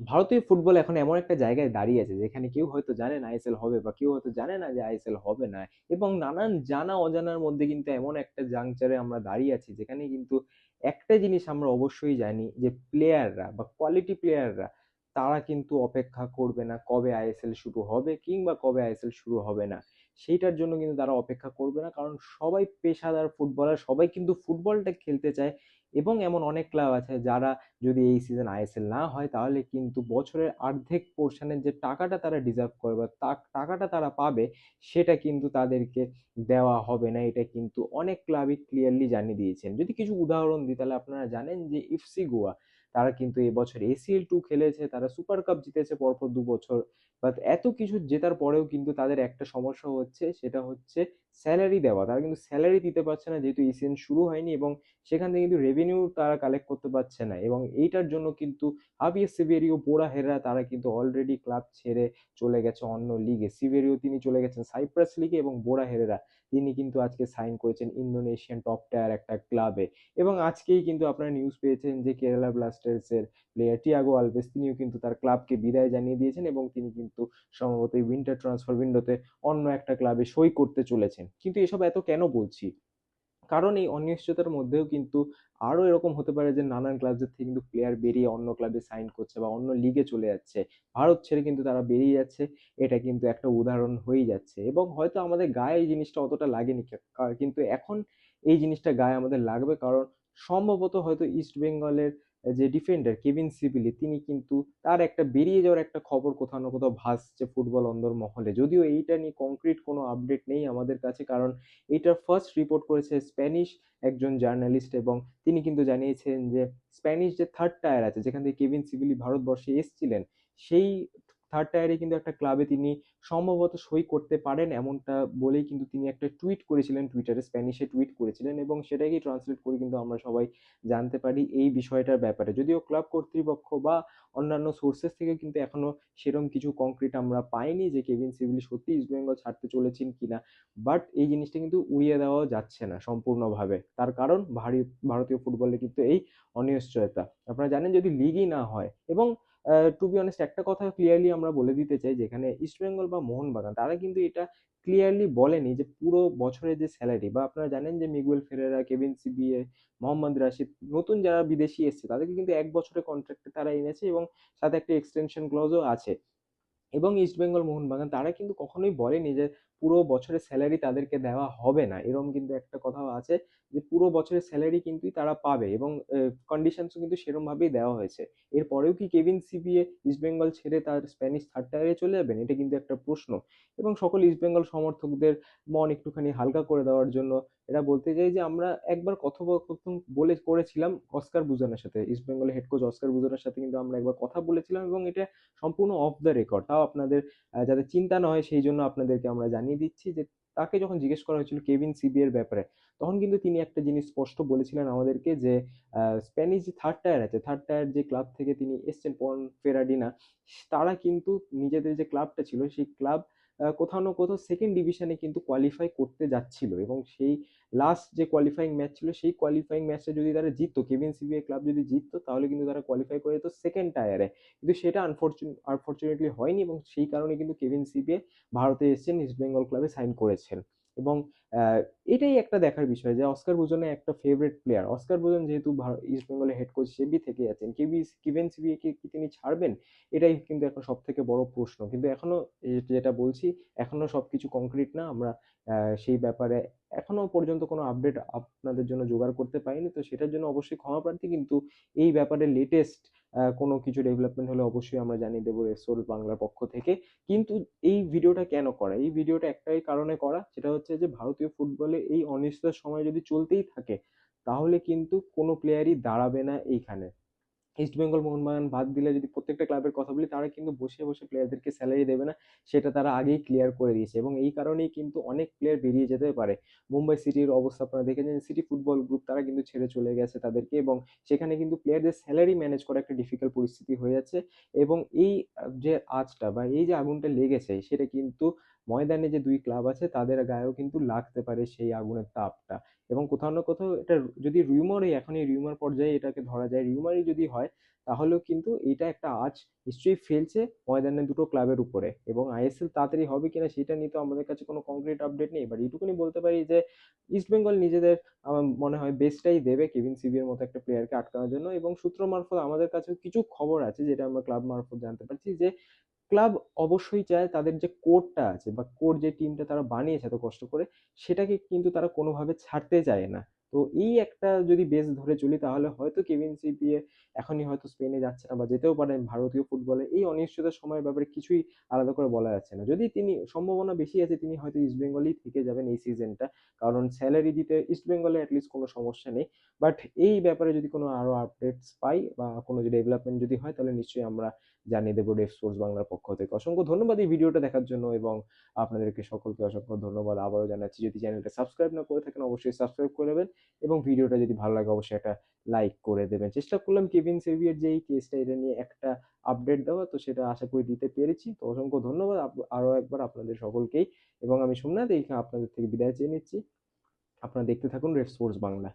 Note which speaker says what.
Speaker 1: ভারতীয় ফুটবল এখন এমন একটা জায়গায় দাঁড়িয়ে আছে যেখানে কেউ হয়তো জানে না আইএসএল হবে বা কেউ হয়তো জানে না যে আইএসএল হবে না এবং নানান জানা অজানার মধ্যে কিন্তু এমন একটা জাংচারে আমরা দাঁড়িয়ে আছি যেখানে কিন্তু একটা জিনিস আমরা অবশ্যই জানি যে প্লেয়াররা বা কোয়ালিটি প্লেয়াররা তারা কিন্তু অপেক্ষা করবে না কবে আইএসএল শুরু হবে কিংবা কবে আইএসএল শুরু হবে না। সেইটার জন্য কিন্তু তারা অপেক্ষা করবে না। কারণ সবাই পেশাদার ফুটবলার, সবাই কিন্তু ফুটবলটা খেলতে চায় এবং এমন অনেক ক্লাব আছে যারা যদি এই সিজন আইএসএল না হয় তাহলে কিন্তু বছরের অর্ধেক পোর্শনের যে টাকাটা তারা ডিজার্ভ করে বা টাকাটা তারা পাবে সেটা কিন্তু তাদেরকে দেওয়া হবে না। এটা কিন্তু অনেক ক্লাবই ক্লিয়ারলি জানিয়ে দিয়েছেন। যদি কিছু উদাহরণ দিই তাহলে আপনারা জানেন যে ইফসি গোয়া তারা কিন্তু এবছর এসিএল টু খেলেছে, তারা সুপার কাপ জিতেছে পরপর দু বছর। বাট এত কিছু জেতার পরেও কিন্তু তাদের একটা সমস্যা হচ্ছে, সেটা হচ্ছে স্যালারি দেওয়া। তারা কিন্তু স্যালারি দিতে পারছে না, যেহেতু এই সিজন শুরু হয়নি এবং সেখান থেকে কিন্তু রেভিনিউ তারা কালেক্ট করতে পারছে না। এবং এইটার জন্য কিন্তু হাবিয়াস সিভেরিও বোরা হেরা তারা কিন্তু অলরেডি ক্লাব ছেড়ে চলে গেছে অন্য লিগে সিভেরিও তিনি চলে গেছেন সাইপ্রাস লিগে এবং বোরা হেরেরা তিনি কিন্তু আজকে সাইন করেছেন ইন্দোনেশিয়ান টপ টায়ার একটা ক্লাবে এবং আজকেই কিন্তু আপনারা নিউজ পেয়েছেন যে কেরালা ব্লাস্টার্সের প্লেয়ার টিয়াগো আলভেস তিনিও কিন্তু তার ক্লাবকে বিদায় জানিয়ে দিয়েছেন এবং তিনি কিন্তু সম্ভবত এই উইন্টার ট্রান্সফার উইন্ডোতে অন্য একটা ক্লাবে সই করতে চলেছেন। কিন্তু এসব এত কেন বলছি? কারণ এই অনিশ্চয়তার মধ্যেও কিন্তু আরও এরকম হতে পারে যে নানান ক্লাবের থেকে কিন্তু প্লেয়ার বেরিয়ে অন্য ক্লাবে সাইন করছে বা অন্য লিগে চলে যাচ্ছে। ভারত ছেড়ে কিন্তু তারা বেরিয়ে যাচ্ছে, এটা কিন্তু একটা উদাহরণ হয়েই যাচ্ছে। এবং হয়তো আমাদের গায়ে এই জিনিসটা অতটা লাগেনি কিন্তু এখন এই জিনিসটা গায়ে আমাদের লাগবে। কারণ সম্ভবত হয়তো ইস্ট বেঙ্গলের যে ডিফেন্ডার কেভিন সিবিলি তিনি কিন্তু তার একটা বেরিয়ে যাওয়ার একটা খবর কোথাও না কোথাও ভাসছে ফুটবল অন্দর মহলে। যদিও এইটা নিয়ে কংক্রিট কোনো আপডেট নেই আমাদের কাছে, কারণ এইটার ফার্স্ট রিপোর্ট করেছে স্প্যানিশ একজন জার্নালিস্ট এবং তিনি কিন্তু জানিয়েছেন যে স্প্যানিশ যে থার্ড টায়ার আছে, যেখান থেকে কেভিন সিবিলি ভারতবর্ষে এসছিলেন, সেই থার্ড টায়ারে কিন্তু একটা ক্লাবে তিনি সম্ভবত সই করতে পারেন এমনটা বলেই কিন্তু তিনি একটা টুইট করেছিলেন টুইটারে স্প্যানিশে টুইট করেছিলেন এবং সেটাকেই ট্রান্সলেট করে কিন্তু আমরা সবাই জানতে পারি এই বিষয়টার ব্যাপারে। যদিও ক্লাব কর্তৃপক্ষ বা অন্যান্য সোর্সেস থেকে কিন্তু এখনও সেরকম কিছু কংক্রিট আমরা পাইনি যে কেভিন সিভিলি সত্যি ইস্ট বেঙ্গল ছাড়তে চলেছেন কিনা বাট এই জিনিসটা কিন্তু উড়িয়ে দেওয়া যাচ্ছে না সম্পূর্ণভাবে। তার কারণ ভারতীয় ফুটবলে কিন্তু এই অনিশ্চয়তা। আপনারা জানেন যদি লিগই না হয় এবং টু বি অনেস্ট একটা কথা ক্লিয়ারলি আমরা বলে দিতে চাই, যেখানে ইস্টবেঙ্গল বা মোহনবাগান তারা কিন্তু এটা ক্লিয়ারলি বলেনি যে পুরো বছরের যে স্যালারি বা আপনারা জানেন যে মিগুয়েল ফেরেরা কেভিন সিবিএ মোহাম্মদ রাশিদ নতুন যারা বিদেশি এসছে, তাদেরকে কিন্তু এক বছরের কন্ট্রাক্টে তারা এনেছে এবং সাথে একটা এক্সটেনশন ক্লজও আছে। এবং ইস্টবেঙ্গল মোহনবাগান তারা কিন্তু কখনোই বলেনি যে পুরো বছরের স্যালারি তাদেরকে দেওয়া হবে না। এরকম কিন্তু একটা কথাও আছে যে, পুরো বছরের স্যালারি কিন্তু তারা পাবে এবং কন্ডিশনসও কিন্তু সেরমভাবেই দেওয়া হয়েছে। এরপরেও কি কেভিন সিবিএ ইস্টবেঙ্গল ছেড়ে তার স্প্যানিশ থার্ড টায়ারে চলে যাবেন? এটা কিন্তু একটা প্রশ্ন। এবং সকল ইস্টবেঙ্গল সমর্থকদের মন একটুখানি হালকা করে দেওয়ার জন্য এটা বলতে চাই যে, আমরা একবার কথোপকথন বলে করেছিলাম অস্কার বুজানের সাথে। ইস্টবেঙ্গলের হেড কোচ অস্কার বুজানের সাথে কিন্তু আমরা একবার কথা বলেছিলাম এবং এটা সম্পূর্ণ অফ দ্য রেকর্ড তাও আপনাদের যাতে চিন্তা না হয় সেই জন্য আপনাদেরকে আমরা জানিয়ে দিচ্ছি যে, তাকে যখন জিজ্ঞেস করা হয়েছিল কেভিন সিবি এর ব্যাপারে, তখন কিন্তু তিনি একটা জিনিস স্পষ্ট বলেছিলেন আমাদেরকে যে স্প্যানিশ যে থার্ড টায়ার আছে থার্ড টায়ার যে ক্লাব থেকে তিনি এসছেন, পন ফেরাডিনা, তারা কিন্তু নিজেদের যে ক্লাবটা ছিল, সেই ক্লাব কোথাও না কোথাও সেকেন্ড ডিভিশনে কিন্তু কোয়ালিফাই করতে যাচ্ছিল এবং সেই লাস্ট যে কোয়ালিফাইং ম্যাচ ছিল, সেই কোয়ালিফাইং ম্যাচটা যদি তারা জিততো কেভিন সিবিআই ক্লাব যদি জিততো, তাহলে কিন্তু তারা কোয়ালিফাই করে তো সেকেন্ড টায়ারে কিন্তু সেটা আনফর্চুন আনফর্চুনেটলি হয়নি এবং সেই কারণে কিন্তু কেভিন সিবিএ ভারতে এসেছেন ইস্ট বেঙ্গল ক্লাবে সাইন করেছেন। এবং এটাই একটা দেখার বিষয় যে অস্কার বুজনে একটা ফেভারিট প্লেয়ার অস্কার বুজন যেহেতু ইস্ট বেঙ্গলের হেড কোচ সেবি থেকে আছেন কেবি কিভেন সিবিকে কি তিনি ছাড়বেন? এটাই কিন্তু এখন সব থেকে বড় প্রশ্ন। কিন্তু এখনও যেটা বলছি, এখনও সব কিছু কংক্রিট না। আমরা সেই ব্যাপারে এখনও পর্যন্ত কোনো আপডেট আপনাদের জন্য জোগাড় করতে পারিনি। তো সেটার জন্য অবশ্যই ক্ষমা প্রার্থী। কিন্তু এই ব্যাপারে লেটেস্ট কোনো কিছু ডেভেলপমেন্ট হলে অবশ্যই আমরা জানিয়ে দেবো রেসোল বাংলার পক্ষ থেকে। কিন্তু এই ভিডিওটা কেন করা? এই ভিডিওটা একটাই কারণে করা, সেটা হচ্ছে যে ভারতীয় ফুটবলে এই অনিশ্চয়তার সময় যদি চলতেই থাকে, তাহলে কিন্তু কোনো প্লেয়ারই দাঁড়াবে না এইখানে। ইস্ট বেঙ্গল মোহনবাগান বাদ দিলে যদি প্রত্যেকটা ক্লাবের কথা বলি, তারা কিন্তু বসে বসে প্লেয়ারদেরকে স্যালারি দেবে না, সেটা তারা আগেই ক্লিয়ার করে দিয়েছে। এবং এই কারণেই কিন্তু অনেক প্লেয়ার বেরিয়ে যেতে পারে। মুম্বাই সিটির অবস্থা আপনারা দেখেছেন, সিটি ফুটবল গ্রুপ তারা কিন্তু ছেড়ে চলে গেছে তাদেরকে এবং সেখানে কিন্তু প্লেয়ারদের স্যালারি ম্যানেজ করা একটা ডিফিকাল্ট পরিস্থিতি হয়ে যাচ্ছে। এবং এই যে আজটা বা এই যে আগুনটা লেগেছে, সেটা কিন্তু ময়দানে যে দুই ক্লাব আছে, তাদের গায়েও কিন্তু লাগতে পারে সেই আগুনের তাপটা। এবং কোথাও না কোথাও এটা যদি রিউমারই এখন এই রিউমার পর্যায়ে এটাকে ধরা যায় রিউমারই যদি হয়, তাহলেও কিন্তু এটা একটা আজ নিশ্চয়ই ফেলছে ময়দানে দুটো ক্লাবের উপরে। এবং আইএসএল তাড়াতাড়ি হবে কিনা সেটা নিয়ে তো আমাদের কাছে কোনো কংক্রিট আপডেট নেই। বাট এইটুকুনি বলতে পারি যে ইস্টবেঙ্গল নিজেদের আমার মনে হয় বেস্টটাই দেবে কেভিন সিবির মতো একটা প্লেয়ারকে আটকানোর জন্য। এবং সূত্র মারফত আমাদের কাছেও কিছু খবর আছে, যেটা আমরা ক্লাব মারফত জানতে পারছি যে ক্লাব অবশ্যই চায় তাদের যে কোরটা আছে বা কোর যে টিমটা তারা বানিয়েছে এত কষ্ট করে, সেটাকে কিন্তু তারা কোনোভাবে ছাড়তে চায় না। তো এই একটা যদি বেস ধরে চলি, তাহলে হয়তো কেভিন সিপিএ এখনই হয়তো স্পেনে যাচ্ছে না বা যেতেও পারেন ভারতীয় ফুটবলে। এই অনিশ্চয়তার সময়ের ব্যাপারে কিছুই আলাদা করে বলা যাচ্ছে না। যদি তিনি, সম্ভাবনা বেশি আছে, তিনি হয়তো ইস্টবেঙ্গলেই থেকে যাবেন এই সিজনটা কারণ স্যালারি দিতে ইস্টবেঙ্গলে অ্যাটলিস্ট কোনো সমস্যা নেই। বাট এই ব্যাপারে যদি কোনো আরও আপডেটস পাই বা কোনো ডেভেলপমেন্ট যদি হয়, তাহলে নিশ্চয়ই আমরা জানিয়ে দেবো ডেফ স্পোর্টস বাংলার পক্ষ থেকে। অসংখ্য ধন্যবাদ এই ভিডিওটা দেখার জন্য এবং আপনাদেরকে সকলকে অসংখ্য ধন্যবাদ। আবারও জানাচ্ছি, যদি চ্যানেলটা সাবস্ক্রাইব না করে থাকেন, অবশ্যই সাবস্ক্রাইব করে নেবেন এবং ভিডিওটা যদি ভালো লাগে, অবশ্যই একটা লাইক করে দেবেন। চেষ্টা করলাম কেভিন সেভিয়ার যে এই কেসটা এটা নিয়ে একটা আপডেট দেওয়া, তো সেটা আশা করি দিতে পেরেছি। তো অসংখ্য ধন্যবাদ আপ- আরও একবার আপনাদের সকলকেই এবং আমি সোমনাথ এইখানে আপনাদের থেকে বিদায় চেয়ে নিচ্ছি। আপনারা দেখতে থাকুন রেড স্পোর্টস বাংলা।